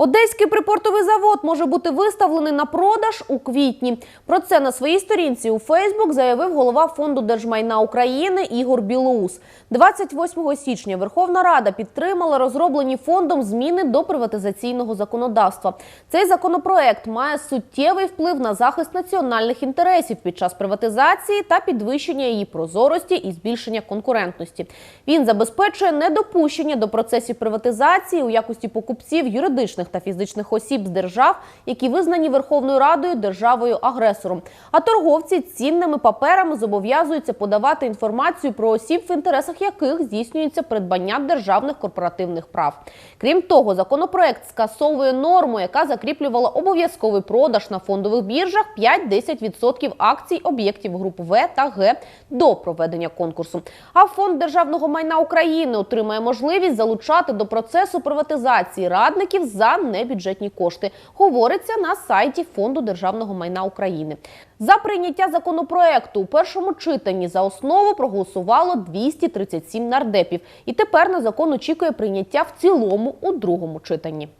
Одеський припортовий завод може бути виставлений на продаж у квітні. Про це на своїй сторінці у Фейсбук заявив голова фонду держмайна України Ігор Білоус. 28 січня Верховна Рада підтримала розроблені фондом зміни до приватизаційного законодавства. Цей законопроект має суттєвий вплив на захист національних інтересів під час приватизації та підвищення її прозорості і збільшення конкурентності. Він забезпечує недопущення до процесів приватизації у якості покупців юридичних та фізичних осіб з держав, які визнані Верховною Радою державою-агресором. А торговці цінними паперами зобов'язуються подавати інформацію про осіб, в інтересах яких здійснюється придбання державних корпоративних прав. Крім того, законопроект скасовує норму, яка закріплювала обов'язковий продаж на фондових біржах 5-10% акцій об'єктів груп В та Г до проведення конкурсу. А фонд державного майна України отримає можливість залучати до процесу приватизації радників за небюджетні кошти. Говориться на сайті фонду державного майна України. За прийняття законопроекту у першому читанні за основу проголосувало 237 нардепів. І тепер на закон очікує прийняття в цілому у другому читанні.